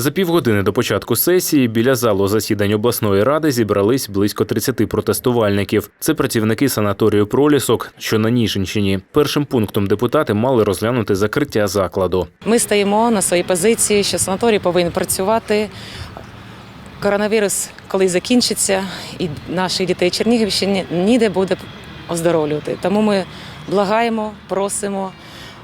За півгодини до початку сесії біля залу засідань обласної ради зібрались близько 30 протестувальників. Це працівники санаторію Пролісок, що на Ніжинщині. Першим пунктом депутати мали розглянути закриття закладу. Ми стоїмо на своїй позиції, що санаторій повинен працювати. Коронавірус коли закінчиться, і наших дітей Чернігівщини ніде буде оздоровлювати. Тому ми благаємо, просимо,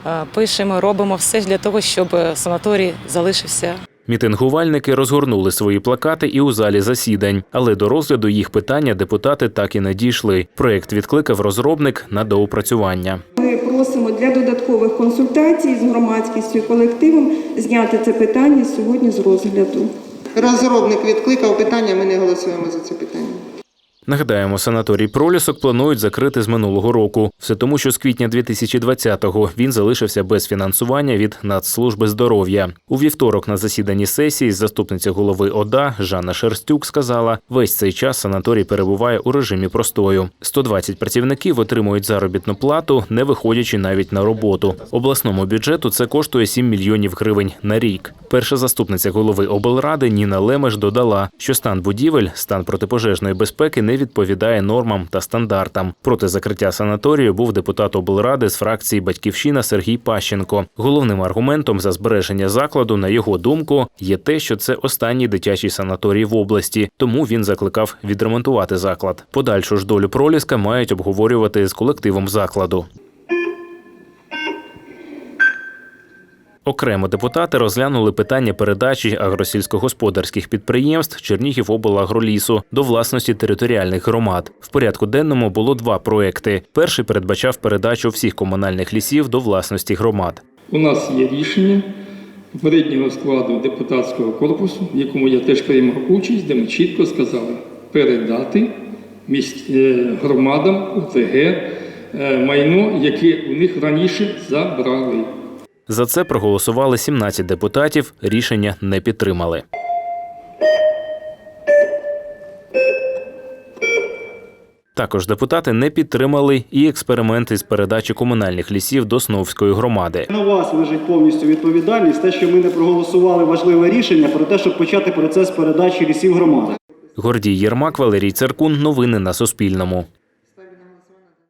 е, пишемо, робимо все для того, щоб санаторій залишився Мітингувальники розгорнули свої плакати і у залі засідань, але до розгляду їх питання депутати так і не дійшли. Проект відкликав розробник на доопрацювання. Ми просимо для додаткових консультацій з громадськістю і колективом зняти це питання сьогодні з розгляду. Розробник відкликав питання, ми не голосуємо за це питання. Нагадаємо, санаторій Пролісок планують закрити з минулого року. Все тому, що з квітня 2020-го він залишився без фінансування від Нацслужби здоров'я. У вівторок на засіданні сесії заступниця голови ОДА Жанна Шерстюк сказала, весь цей час санаторій перебуває у режимі простою. 120 працівників отримують заробітну плату, не виходячи навіть на роботу. Обласному бюджету це коштує 7 мільйонів гривень на рік. Перша заступниця голови облради Ніна Лемеш додала, що стан будівель, стан протипожежної безпеки не відповідає нормам та стандартам. Проти закриття санаторію був депутат облради з фракції Батьківщина Сергій Пащенко. Головним аргументом за збереження закладу, на його думку, є те, що це останній дитячий санаторій в області, тому він закликав відремонтувати заклад. Подальшу ж долю проліска мають обговорювати з колективом закладу. Окремо депутати розглянули питання передачі агросільськогосподарських підприємств Чернігівоблагролісу до власності територіальних громад. В порядку денному було два проекти. Перший передбачав передачу всіх комунальних лісів до власності громад. У нас є рішення попереднього складу депутатського корпусу, в якому я теж приймав участь, де ми чітко сказали передати е, громадам ОТГ е, майно, яке у них раніше забрали. За це проголосували 17 депутатів. Рішення не підтримали. Також депутати не підтримали і експерименти з передачі комунальних лісів до Сновської громади. На вас лежить повністю відповідальність, те, що ми не проголосували важливе рішення про те, щоб почати процес передачі лісів громади. Гордій Єрмак, Валерій Церкун. Новини на Суспільному.